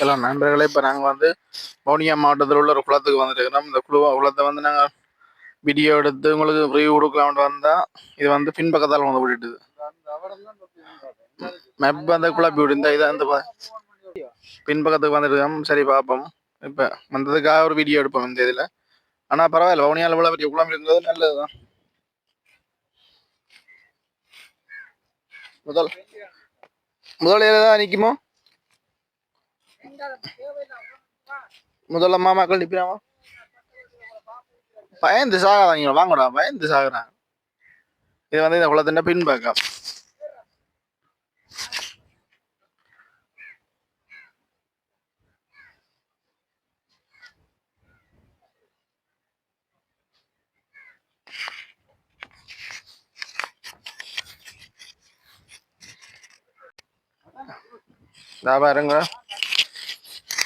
Hello நண்பர்களே இப்போ நாங்கள் வந்து வவுனியா மாவட்டத்தில் உள்ள ஒரு குளத்துக்கு வந்துருக்கிறோம் இந்த குழு குளத்தை வந்து நாங்கள் வீடியோ எடுத்து உங்களுக்கு ரிவ்யூ கொடுக்கலாம்னு வந்தால் இது வந்து பின்பக்கத்தால் வந்து விட்டுட்டுது. மேப் வந்து குழப்பி விடு இந்த இதை வந்து பின்பக்கத்துக்கு வந்துருக்கோம் சரி பார்ப்போம். இப்போ வந்ததுக்காக ஒரு வீடியோ எடுப்போம் இந்த இதில். ஆனால் பரவாயில்ல வவுனியாவில் இவ்வளோ பெரிய குளம் இருக்கிறது நல்லதுதான். முதல் முதல் தான் நிற்குமோ முதல்ல மாமாக்கள் நிற்கிறாமா பயந்து சாகாதீங்க. வாங்கடா பயந்து சாகுறாங்க இது வந்து இந்த குளத்தின் பின்பக்கம். தாபா பாருங்க.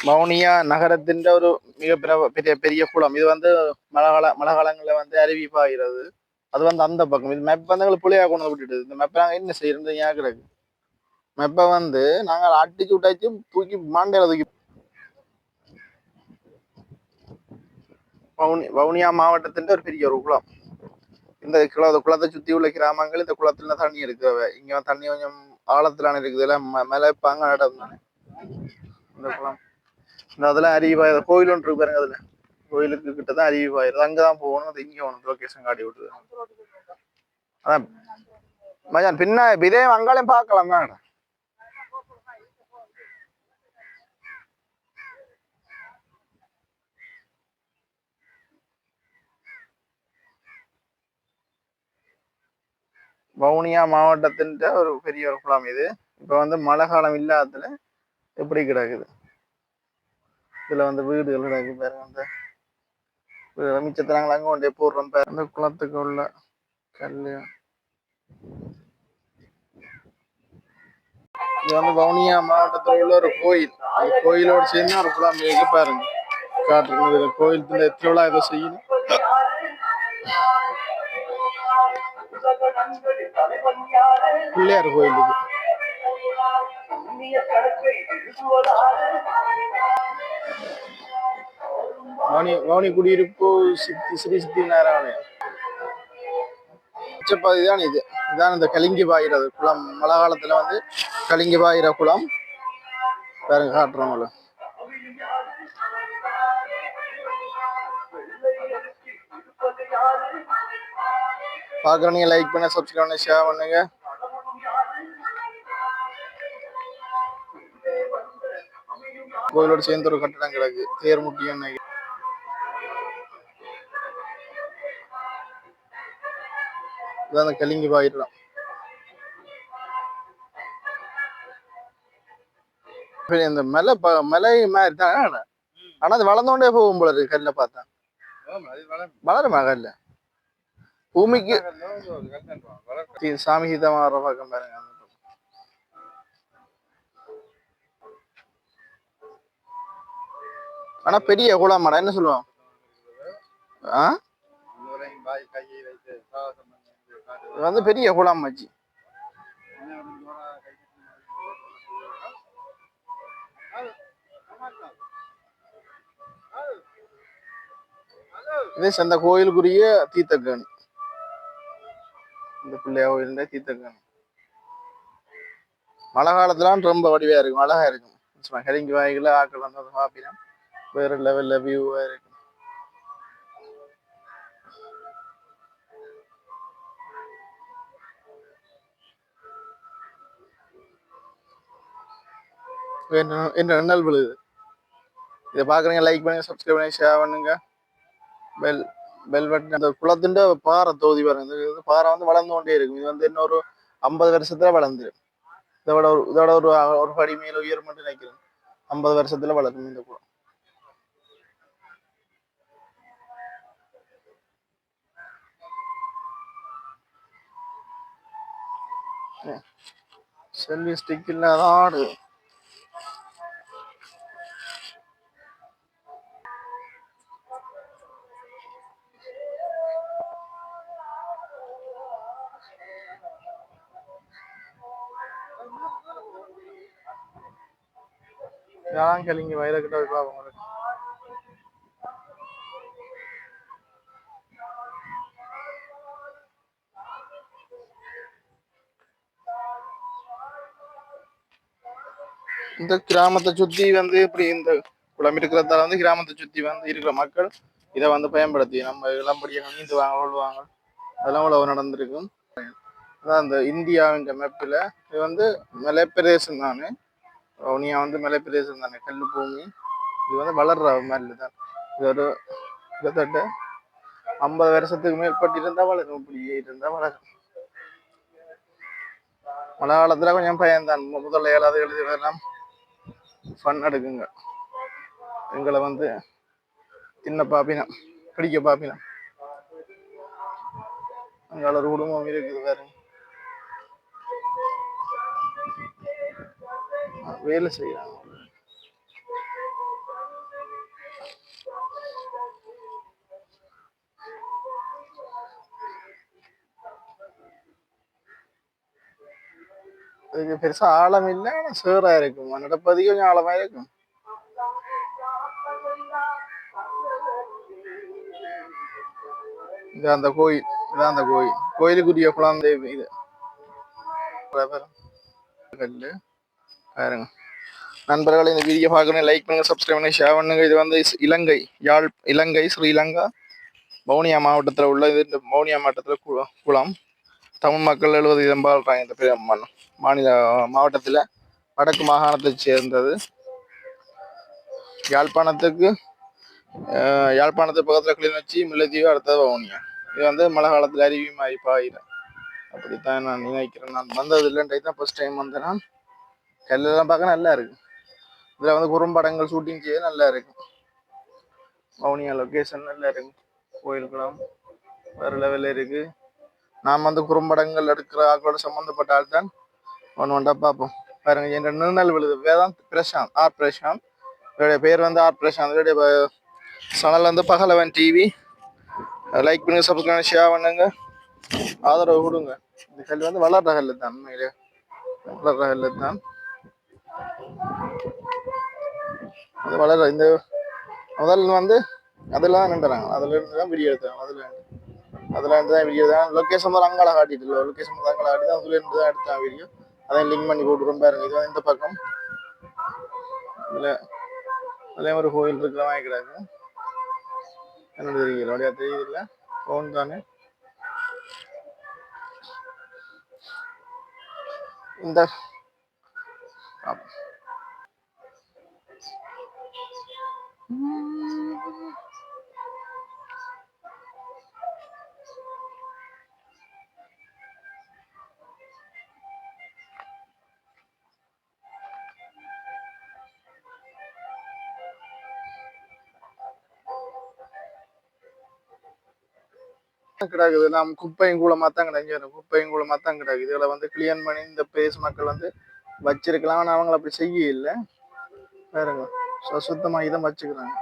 வவுனியா நகரத்தின் ஒரு மிக பெரிய பெரிய குளம். இது வந்து மழை கால மழை காலங்களில் வந்து அருவிப்பாகிறது அது வந்து அந்த பக்கம். இது மெப்ப வந்து எங்களுக்கு புளியா கொண்டு விட்டுட்டு இந்த மெப்பை நாங்கள் என்ன செய்யறது ஏன் கிடக்கு மெப்பை வந்து நாங்கள் அடிச்சு விட்டாச்சு தூக்கி மாண்டையில் தூக்கி வவுனி வவுனியா மாவட்டத்தின் ஒரு பெரிய ஒரு குளம். இந்த குள குளத்தை சுற்றி உள்ள கிராமங்கள் இந்த குளத்துல தண்ணி இருக்கிறவ இங்க தண்ணி கொஞ்சம் ஆழத்திலான இருக்குது. இல்லை ம- மலை பாங்க நடந்தானே தானே. இந்த குளம். இந்த அதுல அருவி கோயில் ஒன்று இருக்கு பாருங்க அதுல. கோயிலுக்கு கிட்ட தான் அருவி பாயுது அங்கதான் போகணும். அது இங்க போகணும் லொக்கேஷன் காட்டி விட்டுது அதான். மச்சான் பின்ன இதே அங்காலையும் பார்க்கலாம் தான் வவுனியா மாவட்டத்தின் ஒரு பெரிய ஒரு குளம் இது. இப்போ வந்து மழை காலம் இல்லாததுல எப்படி கிடக்குது? இதுல வந்து வீடுகள் கிடக்கு பாருங்க அந்த வீடு மிச்சத்தை நாங்கள் அங்கே கொண்டே போடுறோம் பாரு. அந்த குளத்துக்கு உள்ள கல் இது வந்து வவுனியா மாவட்டத்தில் உள்ள ஒரு கோயில். அந்த கோயிலோடு சேர்ந்து ஒரு குளம் இருக்கு பாருங்க காட்டுறது இதுல கோயில் இந்த திருவிழா ஏதோ செய்யணும் பிள்ளையார் கோயில் வவுனி வவுனி குடியிருப்பு சித்தி ஸ்ரீ சித்தி நாராயணன் உச்சப்பாதி தான் இது. இதான் இந்த கலிங்கி பாயிறது குளம். மழை காலத்துல வந்து கலிங்கி பாயிற குளம். பாருங்க காட்டுறவங்கள பார்க்குறவங்க லைக் பண்ண சப்ஸ்கிரைப் பண்ண ஷேர் பண்ணுங்க. கோயிலோடு சேர்ந்து ஒரு கட்டடம் கிடக்கு. தேர் முட்டியம் இதான் அந்த கலிங்கி பாயிரம் இந்த மலை மலை மாதிரி தான். ஆனா அது வளர்ந்தோண்டே போகும் போல இருக்கு கல்ல பார்த்தா. வளருமா. கல்ல? பூமிக்கு சாமி வர பக்கம் பாருங்க. ஆனா பெரிய குளமாடா என்ன சொல்லுவோம் ஆ? இது வந்து பெரிய குளம் மச்சி இது அந்த கோயிலுக்குரிய தீர்த்தக்காணி. இந்த பிள்ளையா கோயில் தீர்த்தக்காணி. மழை காலத்துலாம் ரொம்ப வடிவா இருக்கும் அழகா இருக்கும். கரிங்கி வாய்களை ஆக்கள் வந்து சாப்பிடும் வேற லெவல்ல வியூவா இருக்கு என்ன என்ன விழுது இதை பார்க்குறீங்க லைக் பண்ணுங்க சப்ஸ்கிரைப் பண்ணி ஷேர் பண்ணுங்க பெல் பெல் பட்டன் அந்த குளத்தின் பாறை தொகுதி பாருங்க இந்த இது பாறை வந்து வளர்ந்து கொண்டே இருக்கும் இது வந்து இன்னொரு ஐம்பது வருஷத்துல வளர்ந்துரும் இதோட ஒரு இதோட ஒரு ஒரு படி மேல உயர் மட்டும் நினைக்கிறேன் ஐம்பது வருஷத்துல வளரும் இந்த குளம் செல்வி ஸ்டிக் இல்லாத ஆடு. யாரும் கிளங்கி வயிறு கிட்ட போய் பார்ப்போம் இந்த கிராமத்தை சுத்தி வந்து இப்படி இந்த குளம் இருக்கிறதால வந்து கிராமத்தை சுத்தி வந்து இருக்கிற மக்கள் இதை வந்து பயன்படுத்தி நம்ம இளம்படியாக நீந்து வாங்க கொள்வாங்க அதெல்லாம் உழவு நடந்திருக்கும் அதான் இந்த இந்தியாவின் மேப்பில் இது வந்து மலைப்பிரதேசம் தானே? வவுனியா வந்து மலைப்பிரதேசம் தானே? கல் பூமி. இது வந்து வளர்ற மாதிரி தான். இது ஒரு கிட்டத்தட்ட ஐம்பது வருஷத்துக்கு மேற்பட்டு இருந்தா வளரும் இப்படியே இருந்தா வளரும். மழை காலத்துல கொஞ்சம் பயன்தான் முதல்ல ஏழாவது எழுதுறதெல்லாம் ஃபன் எடுக்குங்க. எங்களை வந்து தின்ன பாப்பினா பிடிக்க பாப்பினா அங்கால ஒரு குடும்பம் இருக்குது வேற வேலை செய்யறாங்க இதுக்கு பெருசா ஆழம் இல்லை ஆனா சேரா இருக்கும் நடப்பதி கொஞ்சம் ஆழமா இருக்கும் இது அந்த கோயில் இதான் அந்த கோயில் கோயிலுக்குரிய குழந்தை இது கல்லு பாருங்க நண்பர்கள் இந்த வீடியோ பார்க்கணும் லைக் பண்ணுங்க சப்ஸ்கிரைப் பண்ணுங்க ஷேர் பண்ணுங்க இது வந்து இலங்கை யாழ் இலங்கை ஸ்ரீலங்கா வவுனியா மாவட்டத்தில் உள்ள இது இந்த வவுனியா மாவட்டத்தில் கு- குளம் தமிழ் மக்கள் எழுபது வீதம் இந்த பெரிய மாநில மாவட்டத்தில் வடக்கு மாகாணத்தை சேர்ந்தது. யாழ்ப்பாணத்துக்கு யாழ்ப்பாணத்துக்கு யாழ்ப்பாணத்து பக்கத்தில் கிளிநொச்சி முல்லைத்தீவு அடுத்தது வவுனியா. இது வந்து மழை காலத்தில் அருவி மாதிரி பாயிடும் அப்படித்தான் நான் நினைக்கிறேன். நான் வந்தது இல்லைன்றது தான் ஃபர்ஸ்ட் டைம் வந்தேன். நான் கல்லெல்லாம் பார்க்க நல்லா இருக்கு. இதில் வந்து குறும்படங்கள் ஷூட்டிங் செய்ய நல்லா இருக்கும் வவுனியா லொக்கேஷன் நல்லா இருக்கும் கோயில் குளம் வேறு லெவலில் இருக்குது நாம் வந்து குறும்படங்கள் எடுக்கிற ஆக்களோட சம்மந்தப்பட்ட ஆள் தான் ஒன்று ஒன்றா பார்ப்போம். பாருங்க என்ற நிர்ணல் விழுது. வேதாந்த் பிரசாந்த் ஆர் பிரசாந்த். இவருடைய பேர் வந்து ஆர் பிரசாந்த். இவருடைய சேனல் வந்து பகலவன் டிவி லைக் பண்ணுங்க சப்ஸ்கிரைப் ஷேர் பண்ணுங்க. ஆதரவு கொடுங்க. இந்த கல்வி வந்து வளர்ற கல் தான் உண்மையிலே. வளர்ற கல் தான். அது வளர இந்த முதல் வந்து அதெல்லாம் நின்றுறாங்க அதுல இருந்து தான் வீடியோ எடுத்தாங்க. அதுல இருந்து. அதில் இருந்து தான் வீடியோ தான் லொக்கேஷன் தான் அங்கால காட்டிட்டு லொக்கேஷன் தான் அங்கால காட்டி அதுல இருந்து தான் எடுத்தான் வீடியோ அதையும் லிங்க் பண்ணி போட்டுரும் பாருங்க இது வந்து இந்த பக்கம் இதில் அதே ஒரு கோயில் இருக்கிற மாதிரி கிடக்கு என்ன தெரியல அப்படியா தெரியல ஃபோன் தானே இந்த ஆமா. கிடக்குது. நாம் குப்பையும் கூலமா தான் கிடக்கு குப்பையும் கூலமா தான் கிடக்குது இதுல வந்து கிளியன் பண்ணி இந்த பேஸ் மக்கள் வந்து வச்சிருக்கலாம். ஆனா அவங்கள அப்படி செய்ய இல்லை பாருங்க ஸோ சுத்தமா இதை வச்சுக்கிறாங்க.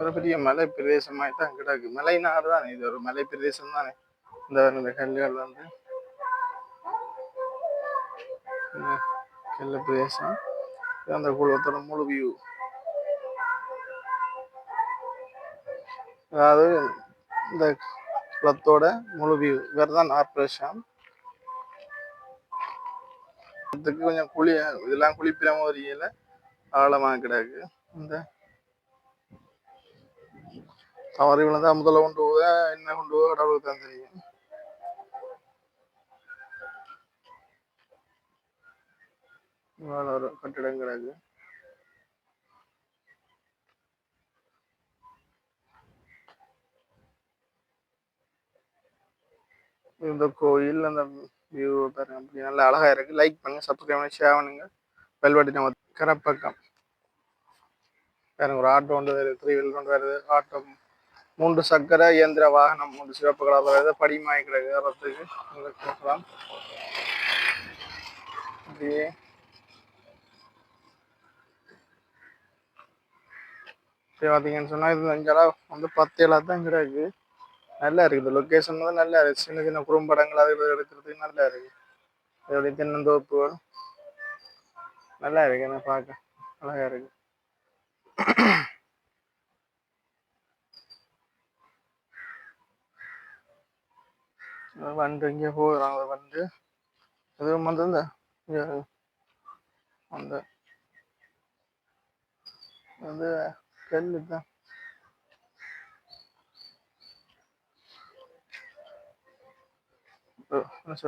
ஒரு பெரிய மலை பிரதேசமாய் தான் கிடக்கு. மலைநாடு தானே இது? ஒரு மலை பிரதேசம் தானே இந்த இந்த கல்லுகள் வந்து. இந்த பிரதேசம். அந்த குளத்தோட முழு வியூ அதாவது இந்த குளத்தோட முழு வியூ இவர் தான் ஆப்ரேஷன் இதுக்கு கொஞ்சம் குளி இதெல்லாம் குளிப்பிடாம ஒரு இயல ஆழமா கிடக்கு. இந்த தவறி விழுந்தா முதல்ல கொண்டு போக என்ன கொண்டு போக கடவுளுக்கு தான் தெரியும். இவ்வளவு கட்டிடம் கிடக்கு இந்த கோயில் அந்த வியூ பாருங்க அப்படி நல்லா அழகா இருக்கு. லைக் பண்ணுங்க சப்ஸ்கிரைப் பண்ணி ஷேர் பண்ணுங்க. பெல் நம்ம கரப்பக்கம் பாருங்க ஒரு ஆட்டோ ஒன்று வருது த்ரீ வீலர் ஒன்று வருது ஆட்டோ மூன்று சக்கர இயந்திர வாகனம் மூன்று சிவப்பு கலர் வருது படிமாய் கிடக்கு. ஏறத்துக்கு போகலாம் அப்படியே சரி பார்த்தீங்கன்னு சொன்னால் இது அஞ்செல்லாம் வந்து பத்து ஏழா தான் கிடக்கு நல்லா இருக்குது. லொக்கேஷன் வந்து நல்லா இருக்கு. சின்ன சின்ன குறும்படங்கள் அது எடுக்கிறதுக்கு நல்லா இருக்கு. இதோடைய தென்னந்தோப்புகள் நல்லா இருக்கு. என்ன பார்க்க. அழகா இருக்கு. வண்டு இங்கே போகிறாங்க வண்டு. இதுவும் வந்து இந்த இங்க. அந்த வந்து கண்ணு தான்.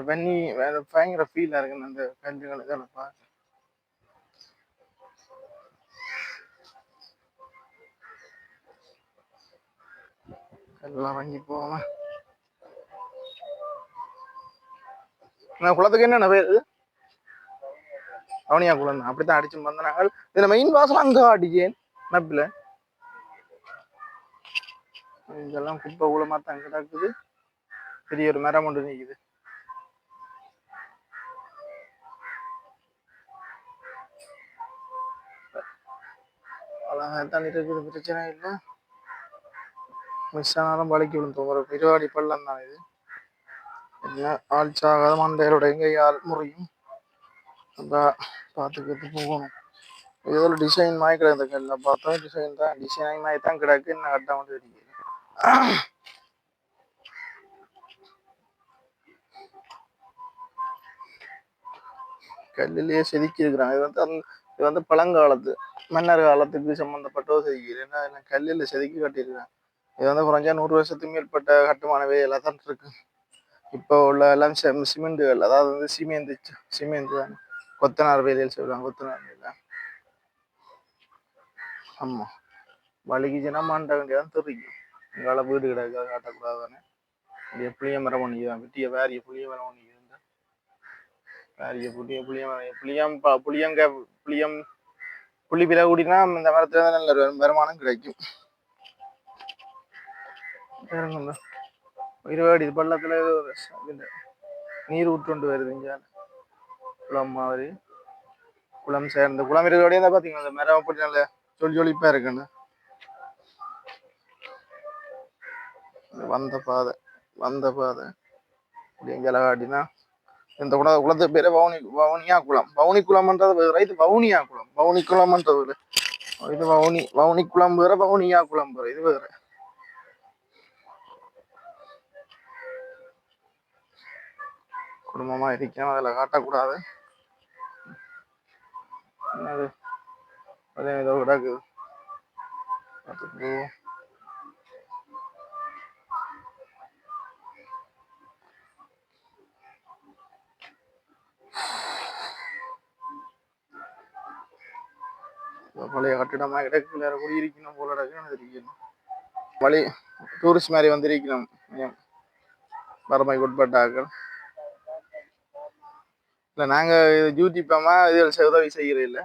வெண்ணி வேற பயங்கர ஃபீலாக இருக்குன்னு அந்த கல்லுகளை தான் பார்த்து எல்லாம் வாங்கி போவோமா? நான் குளத்துக்கு என்னென்ன பேர் அவனியா குளம் அப்படித்தான் அடிச்சு வந்தாங்க இதுல மெயின் வாசல் அங்க அடிக்கேன். மேப்ல இதெல்லாம் குப்பை கூலமா தான் கிடக்குது. பெரிய ஒரு மரம் ஒன்று நிக்குது. அழகா தான் இருக்குது பிரச்சனை இல்லை. மிஸ் ஆனாலும் வலிக்கு விழுந்தோம் ஒரு பெருவாடி பள்ளம் தான் இது. என்ன ஆள் சாகாத மண்டையரோட எங்க ஆள் முறையும். அதான் பார்த்துக்கிட்டு போகணும். இதில் டிசைன் மாதிரி கிடக்கு இந்த கல்லில். பார்த்தோம் டிசைன் தான். டிசைன் மாதிரி தான் கிடக்கு. என்ன கட்ட மட்டும் கல்லிலேயே செதுக்கி இருக்கிறாங்க இது வந்து அந்த இது வந்து பழங்காலத்து மன்னர் காலத்துக்கு சம்மந்தப்பட்டோ செதுக்கி ஏன்னா என்ன கல்லில் செதுக்கி கட்டியிருக்காங்க இது வந்து குறைஞ்சா நூறு வருஷத்துக்கு மேற்பட்ட கட்டுமான வேலையெல்லாம் தான் இருக்கு. இப்போ உள்ள எல்லாம் செம் வேலை அதாவது வந்து சிமெந்து சிமெந்து தான். கொத்தனார் வேலையில் சொல்லுவாங்க கொத்தனார் வேலை. ஆமா. வலிக்குச்சுன்னா மாண்ட வேண்டியதான் தெரியும். எங்களால் வீடு கிடையாது அதை காட்டக்கூடாதானே அப்படியே புளிய மரம் பண்ணிக்குதான் வெட்டிய வேற புளிய மரம் பண்ணிக்குது வேறிய புளிய புளிய மரம் புளியம் புளியங்க புளியம் புளி பிற கூடினா இந்த மரத்துல தான் நல்ல ஒரு வருமானம் கிடைக்கும். இருவாடி பள்ளத்துல ஏதோ ஒரு நீர் ஊற்றுண்டு வருது இங்கே. குளம் மாதிரி. குளம் சேர்ந்து குளம் இருக்கிறோடய தான் பாத்தீங்களா? அந்த மரம் அப்படி நல்ல ஜொலி ஜொலிப்பாக இருக்குன்னு. வந்த பாதை வந்த பாதை. இப்படி எங்கே இந்த குள குளத்து பேர் வவுனி வவுனியா குளம் வவுனி குளம்ன்றது வேற இது வவுனியா குளம் வவுனி குளம்ன்றது வேற. இது வவுனி வவுனி குளம் வேற வவுனியா குளம் வேற. இது வேற. குடும்பமா இருக்கணும் அதுல காட்டக்கூடாது. என்னது? அதே ஏதோ கிடக்குது பார்த்துட்டு பழைய கட்டிடமாக கிடக்கு குடியிருக்கணும் போல இருக்கணும் வழி டூரிஸ்ட் மாதிரி வந்திருக்கணும். கொஞ்சம் வறுமைக்கு உட்பட்டாக்கள் இல்லை நாங்கள் இது யூடியூப்பமா இது உதவி செய்கிறோம் இல்லை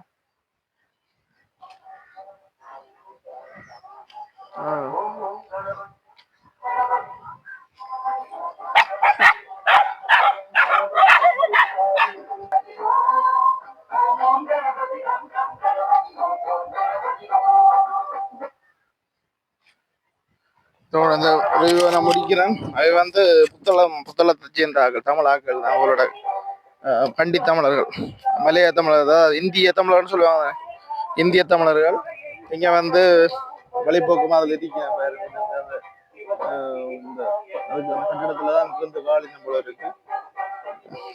இதோட அந்த நான் முடிக்கிறேன். அது வந்து புத்தளம் புத்தளத்தை சேர்ந்த ஆக்கள் தமிழ் ஆக்கள் தான் அவங்களோட பண்டித் தமிழர்கள். மலைய தமிழர் அதாவது இந்திய தமிழர்னு சொல்லுவாங்க. இந்திய தமிழர்கள். இங்க வந்து வழிபோக்குமா அதில் இருக்கேன் இந்த, அந்த, இந்த தான் இருந்து காலின போல இருக்கு.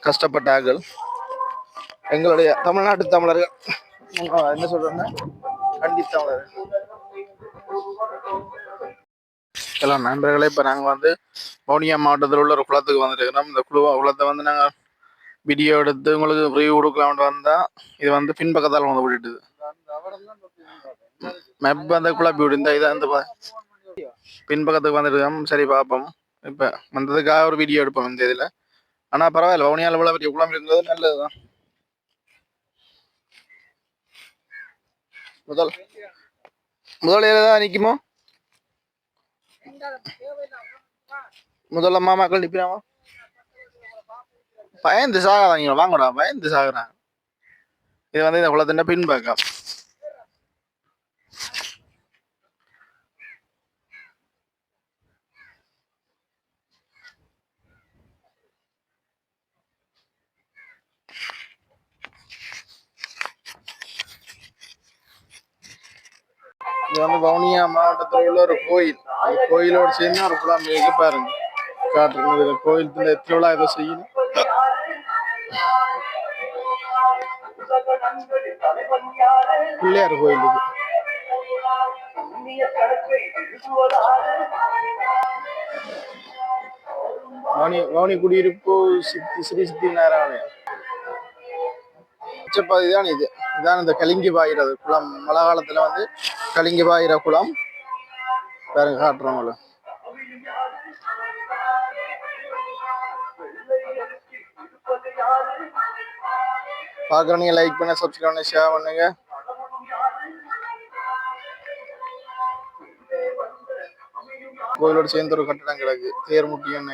கஷ்டப்பட்ட ஆக்கள் எங்களுடைய தமிழ்நாட்டு தமிழர்கள். என்ன சொல்றேன்னா? பண்டித் தமிழர்கள். எல்லாம் நண்பர்களே இப்போ நாங்கள் வந்து வவுனியா மாவட்டத்தில் உள்ள ஒரு குளத்துக்கு வந்துருக்கிறோம். இந்த குழு குளத்தை வந்து நாங்கள் வீடியோ எடுத்து உங்களுக்கு ரிவ்யூ கொடுக்கலாம்னு வந்தால் இது வந்து பின்பக்கத்தால் வந்து விட்டுட்டுது. மேப் வந்து குழப்பி விடு இந்த இதை வந்து பின்பக்கத்துக்கு வந்துருக்கோம் சரி பார்ப்போம். இப்போ வந்ததுக்காக ஒரு வீடியோ எடுப்போம் இந்த இதில். ஆனால் பரவாயில்ல. வவுனியாவில் இவ்வளோ பெரிய குளம் இருக்கிறது நல்லதுதான் முதல் முதல் தான் நிற்குமோ முதல்ல மாமாக்கள் நிற்கிறாமா பயந்து சாகாதாங்க வாங்கடா பயந்து சாகுறாங்க. இது வந்து இந்த குளத்தின் பின்பக்கம். இது வந்து வவுனியா மாவட்டத்தில் உள்ள ஒரு கோயில். அந்த கோயிலோடு சேர்ந்து ஒரு குழாம் பாருங்க. காட்டுறது இதுல கோயில் இந்த திருவிழா ஏதோ செய்யணும். பிள்ளையார் கோயில் இது. வவுனி வவுனி குடியிருப்பு சித்தி ஸ்ரீ சித்தி நாராயணன் உச்சப்பாதி தான் இது. இதான் இந்த கலிங்கி பாயிறது குளம் மழை காலத்துல வந்து கலிங்க பாயிற குளம் பாருங்க காட்டுறவங்கள. பார்க்குறவங்க லைக் பண்ண சப்ஸ்கிரைப் பண்ண ஷேர் பண்ணுங்க. கோயிலோட சேர்ந்து ஒரு கட்டடம் கிடக்கு. தேர் முட்டியம்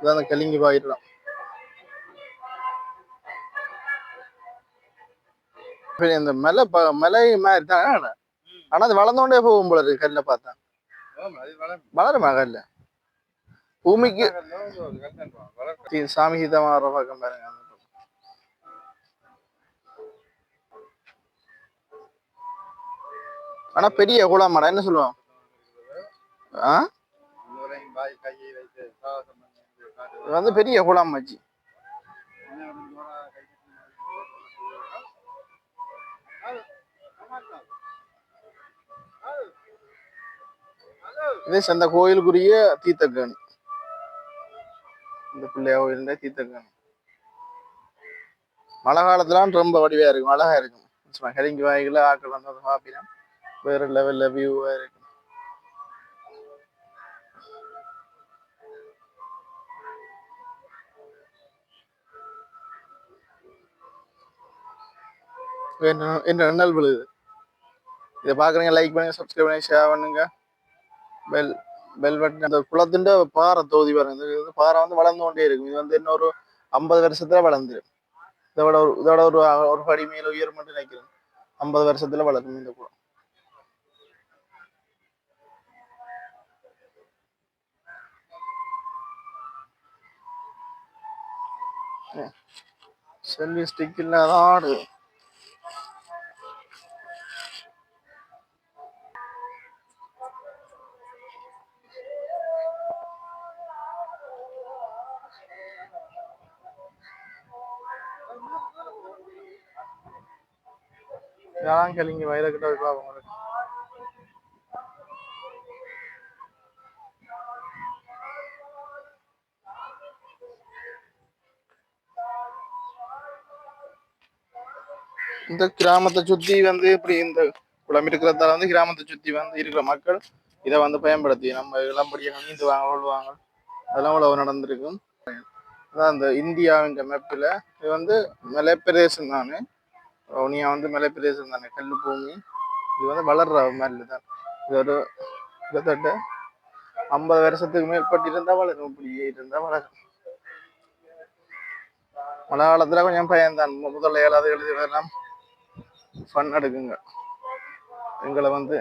இதான் அந்த கலிங்கி இப்ப இந்த மலை ப- மலை மாதிரி தான். ஆனா அது வளர்ந்தோண்டே போகும் போல இருக்கு கல்ல பார்த்தா. வளருமா. கல்ல? பூமிக்கு சாமி ஹிதமா வர பக்கம் பாருங்க. ஆனா பெரிய குளமாடா என்ன சொல்லுவோம் ஆ? வந்து பெரிய குளம் மச்சி இதே அந்த கோயிலுக்குரிய தீர்த்தக்காணி இந்த பிள்ளையா கோயில் தீர்த்தக்காணி மழை காலத்துலாம் ரொம்ப வடிவா இருக்கும் அழகா இருக்கும். சும்மா கரிங்கி வாய்களை ஆக்கள் வந்து அதை பார்ப்பினா வேற லெவல்ல வியூவா இருக்கும். என்ன என்ன ரெண்டல் விழுது இதை? பார்க்குறீங்க லைக் பண்ணுங்க சப்ஸ்கிரைப் பண்ணி ஷேர் பண்ணுங்க. வெல் வெல்வெட் அந்த குளத்தின் பாறை தொகுதி பாருங்க. இது பாறை வந்து வளர்ந்து கொண்டே இருக்கும். இது வந்து இன்னொரு ஐம்பது வருஷத்துல வளர்ந்துரும். இதோட ஒரு இதோட ஒரு ஒரு படி மேல உயர் மட்டும் நினைக்கிறேன். ஐம்பது வருஷத்துல வளரும் இந்த குளம். செல்வி ஸ்டிக் இல்லாத ஆடு. யாரும் கேளுங்க வயலக்கிட்ட கிட்ட பார்ப்போம் உங்களுக்கு. இந்த கிராமத்தை சுத்தி வந்து இப்படி இந்த குளம் இருக்கிறதால வந்து கிராமத்தை சுத்தி வந்து இருக்கிற மக்கள் இதை வந்து பயன்படுத்தி நம்ம இளம்படியை நீந்துவாங்க கொள்வாங்க அதெல்லாம் அவ்வளவு நடந்திருக்கும். அதான் இந்த இந்தியாவின் மேப்பில் இது வந்து மலைப்பிரதேசம் தானே? வவுனியா வந்து மலைப்பிரதேசம் தானே கல் பூமி. இது வந்து வளர்ற மாதிரி தான் இது ஒரு கிட்டத்தட்ட ஐம்பது வருஷத்துக்கு மேற்பட்டு இருந்தா வளரும் இப்படியே இருந்தா வளரும். மழை காலத்துல கொஞ்சம் பயன்தான் முதல்ல ஏழாவது எழுதுறதெல்லாம் ஃபன் எடுக்குங்க. எங்களை வந்து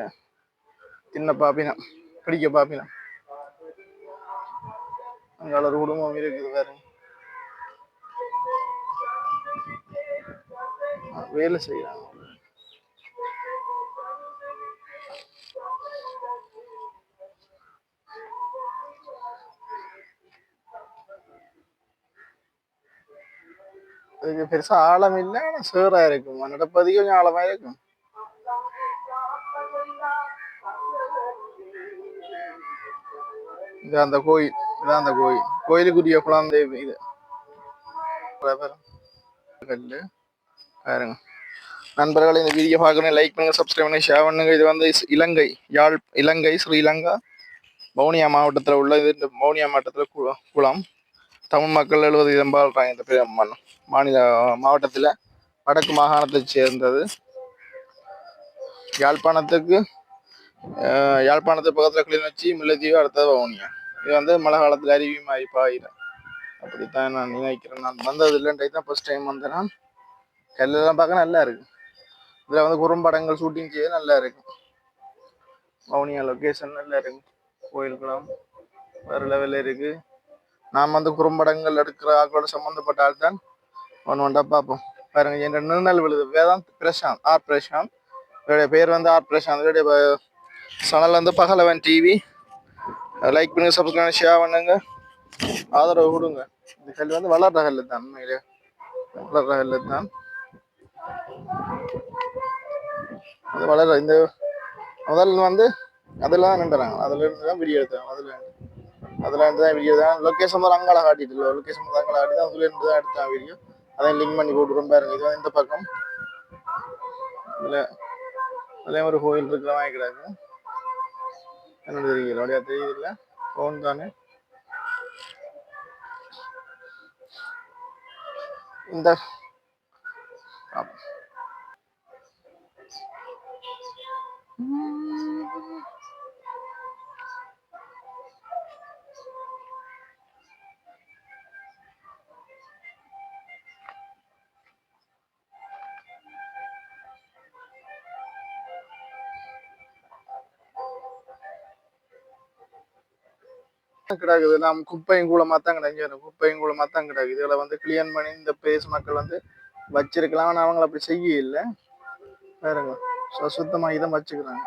தின்ன பாப்பினம் பிடிக்க பாப்பினம். அங்கால ஒரு குடும்பம் இருக்குது வேற வேலை செய்யறாங்க இதுக்கு பெருசா ஆழம் இல்லை ஆனா சேரா இருக்கும். நடப்பதி கொஞ்சம் ஆழமா இருக்கும். இது அந்த கோயில் இதான் அந்த கோயில். கோயிலுக்குரிய குழந்தை இது. கல்லு. பாருங்க. நண்பர்கள் இந்த வீடியோ பார்க்கணும் லைக் பண்ணுங்க சப்ஸ்கிரைப் பண்ணுங்க ஷேர் பண்ணுங்க. இது வந்து இலங்கை யாழ் இலங்கை ஸ்ரீலங்கா வவுனியா மாவட்டத்தில் உள்ள இது இந்த வவுனியா மாவட்டத்தில் கு- குளம். தமிழ் மக்கள் எழுபது வீதம் இந்த பெரிய மாநில மாவட்டத்தில் வடக்கு மாகாணத்தை சேர்ந்தது. யாழ்ப்பாணத்துக்கு யாழ்ப்பாணத்து பக்கத்தில் கிளிநொச்சி முல்லைத்தீவு அடுத்தது வவுனியா. இது வந்து மழை காலத்தில் அருவி மாதிரி பாயிடும் அப்படித்தான் நான் நினைக்கிறேன். நான் வந்தது இல்லைன்றது தான் ஃபர்ஸ்ட் டைம் வந்தேன் நான். கல்லெல்லாம் பார்க்க நல்லா இருக்கு. இதில் வந்து குறும்படங்கள் ஷூட்டிங் செய்ய நல்லா இருக்கு. வவுனியா லொக்கேஷன் நல்லா இருக்கு. கோயில்குளம் வேறு லெவலில் இருக்கு. நாம் வந்து குறும்படங்கள் எடுக்கிற ஆக்களோட சம்மந்தப்பட்ட ஆள் தான். ஒன்று ஒன்றா பார்ப்போம். பாருங்க என்னோட நிர்ணல் விழுது. வேதாந்த் பிரசாந்த் ஆர் பிரசாந்த். இவருடைய பேர் வந்து ஆர் பிரசாந்த். இவருடைய சேனல் வந்து பகலவன் டிவி லைக் பண்ணுங்க சப்ஸ்கிரைப் ஷேர் பண்ணுங்க. ஆதரவு கொடுங்க. இந்த கல் வந்து வளர்ற கல் தான் உண்மையிலே. வளர்ற கல் தான். அது வளர இந்த முதல்ல வந்து அதில் தான் நின்றுறாங்க அதில் இருந்து தான் வீடியோ எடுத்தாங்க. அதில் அதில் இருந்து தான். வீடியோ தான் லொக்கேஷன் தான் அங்கால காட்டிட்டு லொக்கேஷன் தான் அங்கால காட்டி தான் அதுல இருந்து தான் எடுத்தாங்க வீடியோ அதை லிங்க் பண்ணி போட்டுருவோம் பாருங்க. இது வந்து இந்த பக்கம். இதில் அதிலே ஒரு கோயில் இருக்கிற மாதிரி கிடக்கு. என்ன தெரியல. அப்படியா தெரியல. ஃபோன் தானே. இந்த கிடக்குது. நாம் குப்பையும் கூலமா தான் கிடைக்கும் குப்பையும் கூலமா தான் கிடக்குது இதுல வந்து கிளீன் பண்ணி இந்த பேஸ் மக்கள் வந்து வச்சிருக்கலாம். ஆனா அவங்கள அப்படி செய்ய இல்லை. பாருங்க சு- சுத்தமா இதை வச்சுக்கிறாங்க.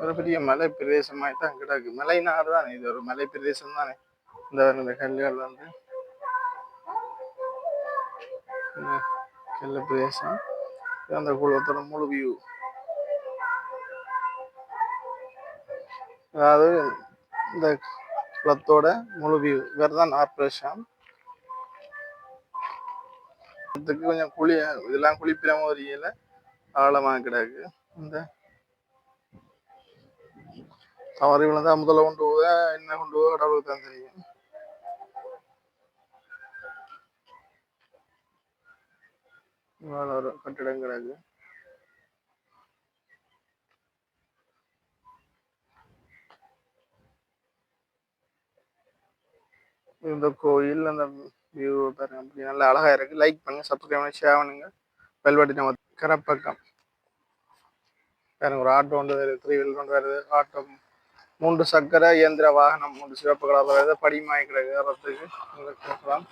ஒரு பெரிய மலை பிரதேசமாய் தான் கிடக்கு. மலைநாடு தானே இது? ஒரு மலை பிரதேசம் தானே? இந்த இந்த கல்லுகள் வந்து. கல்லு பிரதேசம். அந்த குளத்தோட முழு வியூ அதாவது இந்த குளத்தோட முழு வியூ இவர் தான் ஆப்ரேஷன் இதுக்கு கொஞ்சம் குழி இதெல்லாம் குளிப்பிற மாதிரியில ஆழமா கிடக்கு. இந்த தவறி விழுந்தா முதல்ல கொண்டு போக என்ன கொண்டு போக கடவுளுக்கு தான் தெரியும். ஒரு கட்டிடம் கிடக்கு. இந்த கோயில் அந்த வியூ பாருங்க. அப்படி நல்லா அழகா இருக்கு. லைக் பண்ணுங்க சப்ஸ்கிரைப் பண்ணி ஷேர் பண்ணுங்க. பெல் பட்டி நம்ம கரப்பக்கம் பாருங்க ஒரு ஆட்டோ ஒன்று வருது. த்ரீ வீல் கொண்டு வருது. ஆட்டோ மூன்று சக்கர இயந்திர வாகனம் மூன்று சிவப்பு கலர் வருது. படிமாய் கிடக்கு. ஏறத்துக்கு இங்க கேட்கலாம்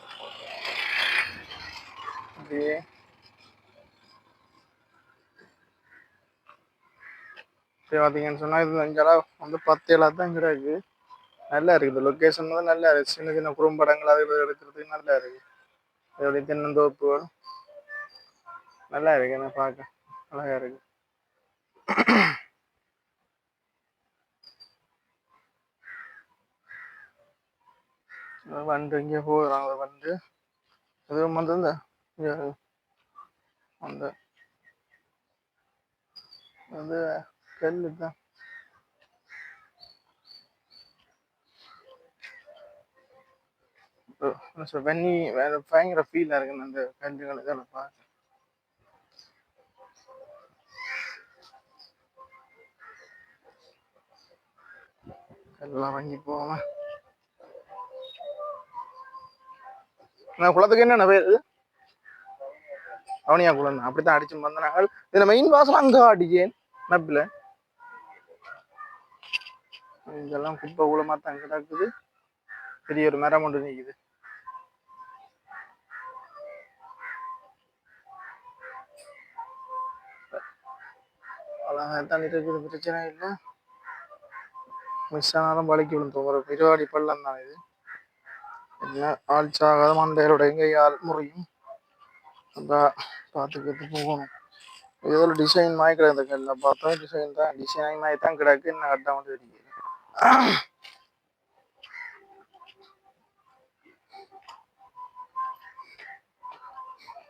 அப்படியே. பார்த்தீங்கன்னு சொன்னால் இது இங்கெல்லாம் வந்து பத்து ஏழா தான் கிடக்கு. நல்லா இருக்கு இந்த லொக்கேஷன் வந்து நல்லா இருக்கு சின்ன சின்ன குறும்படங்கள் அது இது எடுக்கிறதுக்கு நல்லா இருக்கு இதோடைய தென்னந்தோப்புகள் நல்லா இருக்கு என்ன பார்க்க அழகா இருக்கு அது வண்டு இங்கே போகிறாங்க அது வண்டு இதுவும் வந்து இந்த இங்க அந்த அது கல்லு தான் வெண்ணி வேற பயங்கர ஃபீலாக இருக்குன்னு அந்த கல்லுகள் இதெல்லாம் பார்க்க எல்லாம் வாங்கி போவோமா? நான் குளத்துக்கு என்ன பேர் அவனியா குளம். தான் அப்படித்தான் அடிச்சு வந்த இதுல மெயின் வாசல் அங்க அடிக்கேன். மேப்ல இதெல்லாம் குப்பை குளமா தான் கிடக்குது. பெரிய ஒரு மரம் ஒன்று நிக்குது. அழகா தான் இருக்குது பிரச்சனை இல்லை மிஸ் ஆனாலும் வலிக்கு விழுந்தோம் ஒரு பெருவாடி பள்ளம் தான் இது. என்ன ஆழ்ச்சாகாத சாகாத மண்டையோட முறையும். அதான் பார்த்துக்கிட்டு போகணும். ஏதோ ஒரு டிசைன் மாதிரி கிடக்கு கல்ல பார்த்தா டிசைன் தான் டிசைன் மாதிரி தான் கிடக்கு என்ன கரெக்டாக வந்து தெரியுது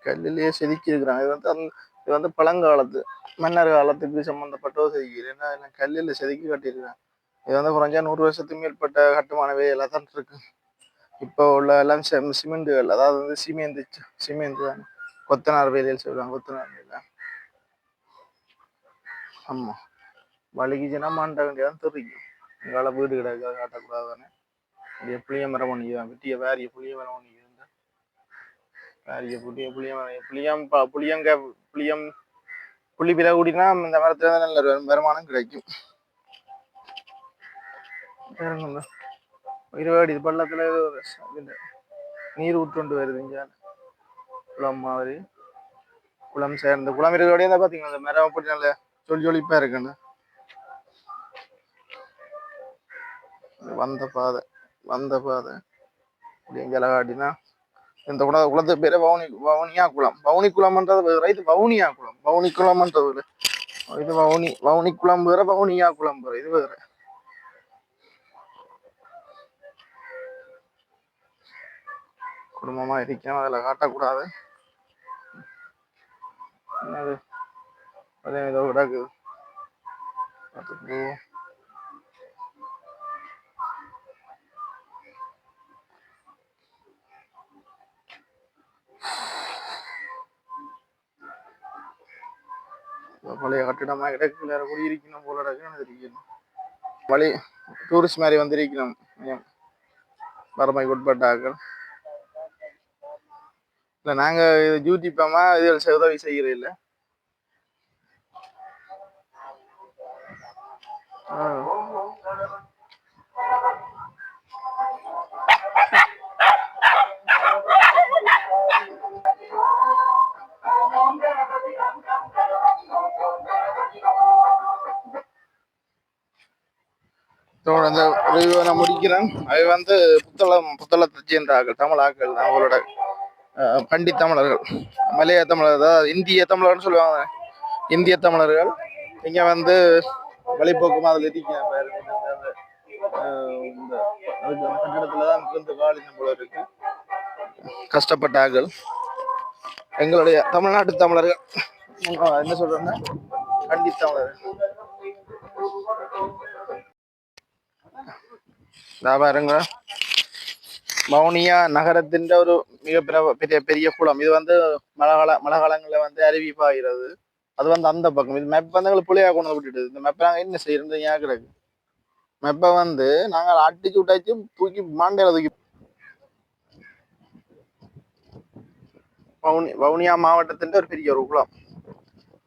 கல்லிலேயே செதுக்கி இருக்கிறாங்க இது வந்து அந்த இது வந்து பழங்காலத்து மன்னர் காலத்துக்கு சம்மந்தப்பட்ட செதுக்கி ஏன்னா எல்லாம் கல்லில் செதுக்கி கட்டியிருக்காங்க இது வந்து குறைஞ்சா நூறு வருஷத்துக்கு மேற்பட்ட கட்டுமான வேலையெல்லாம் தான் இருக்கு. இப்போ உள்ள எல்லாம் செம் வேலை அதாவது வந்து சிமெந்து சிமெண்ட் தான். கொத்தனார் வேலையில் சொல்லுவாங்க கொத்தனார் வேலை. ஆமா. வலிக்குச்சுன்னா மாண்ட வேண்டியதான் தெரியும். எங்களால் வீடு கிடக்கு அதை காட்டக்கூடாதானே அப்படியே புளிய மரம் பண்ணிக்குதான் வெட்டிய வேறிய புளிய மரம் பண்ணிக்குது புளிய புளிய புளியம் புளியங்க புளியம் புளி பிற கூடினா இந்த மரத்துல நல்ல வருமானம் கிடைக்கும். இருவாடி பள்ளத்துல ஒரு நீர் ஊற்றுண்டு வருது இங்க. குளம் மாதிரி. குளம் சேர்ந்து குளம் இருக்கிறோடய தான் பாத்தீங்களா இந்த மரம் அப்படி நல்ல ஜொலி ஜொலிப்பா இருக்குன்னு. வந்த பாதை வந்த பாதை. இப்படி இங்கே காட்டினா இந்த உணவு குளத்து பேரு வவுனி வவுனியா குளம். வவுனி குளம்ன்றது வேற இது வவுனியா குளம். வவுனி குளம்ன்றது வேற. இது வவுனி வவுனி குளம் வேற வவுனியா குளம் வேற இது வேற. குடும்பமா இருக்கேன் அதுல காட்டக்கூடாது. என்னது? அதே ஏதோ கிடக்குது பார்த்துட்டு பழைய கட்டிடமா இடத்துல குடியிருக்கணும் போல கிடக்குன்னு வழி டூரிஸ்ட் மாதிரி வந்திருக்கணும். வறுமைக்கு உட்பட்டாக்கள் இல்லை நாங்கள் இது போமா இது உதவி செய்கிறோம் இல்லை. ஆ. இந்த நான் முடிக்கிறேன். அது வந்து புத்தளம் புத்தளத்தை சேர்ந்தார்கள் தமிழாக்கள் அவங்களோட அஹ், பண்டித் தமிழர்கள் மலைய தமிழர் அதாவது இந்திய தமிழர்னு சொல்லுவாங்க. இந்திய தமிழர்கள் இங்கே வந்து வழிபோக்குமா அதில் இருக்கீங்க இந்த, அஹ், தான் இருந்து வாழின போல இருக்கு. கஷ்டப்பட்டார்கள். எங்களுடைய தமிழ்நாட்டு தமிழர்கள் என்ன சொல்கிறேன்னா கண்டிப்பா இதா பாருங்க. வவுனியா நகரத்தின் ஒரு மிக பெரிய பெரிய குளம். இது வந்து மழை கால மழை காலங்களில் வந்து அருவிப்பாகிறது அது வந்து அந்த பக்கம். இது மெப் வந்து எங்களுக்கு புளியா கொண்டு வந்து விட்டுட்டு இந்த மெப்பை நாங்கள் என்ன செய்யறது ஏன் கிடக்கு மெப்பை வந்து நாங்கள் அடிச்சு விட்டாச்சு தூக்கி மாண்டையில தூக்கி வவுனி வவுனியா மாவட்டத்தின் ஒரு பெரிய ஒரு குளம்.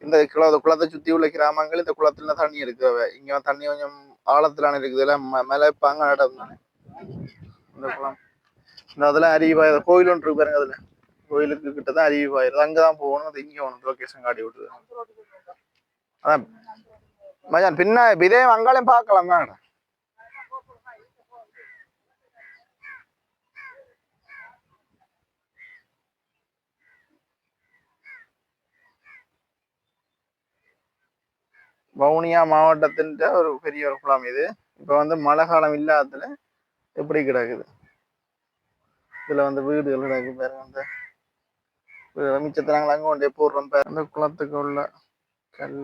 இந்த குள குளத்தை சுத்தி உள்ள கிராமங்கள் இந்த குளத்துல தண்ணி இருக்கிறவ இங்க தண்ணி கொஞ்சம் ஆழத்திலான இருக்குது. எல்லாம் ம- பாங்க இடம் இந்த குளம். இந்த அதெல்லாம் அருவி பாயுது கோயில் ஒன்று இருக்கு பாருங்க அதுல. கோயிலுக்கு கிட்ட தான் அருவி பாயுது. அங்கதான் போகணும். அது இங்கே போகணும். லொகேஷன் காட்டி விட்டுது அதான். மச்சான் பின்ன இதே அங்காளையும் பார்க்கலாம் தான் வவுனியா மாவட்டத்தின் ஒரு பெரிய ஒரு குளம் இது. இப்போ வந்து மழை காலம் இல்லாததுல எப்படி கிடக்குது? இதுல வந்து வீடுகள் கிடக்கு பாருங்க அந்த வீடு மிச்சத்தை நாங்கள் அங்கே கொண்டே போடுறோம் பாருங்க. அந்த குளத்துக்கு உள்ள கல்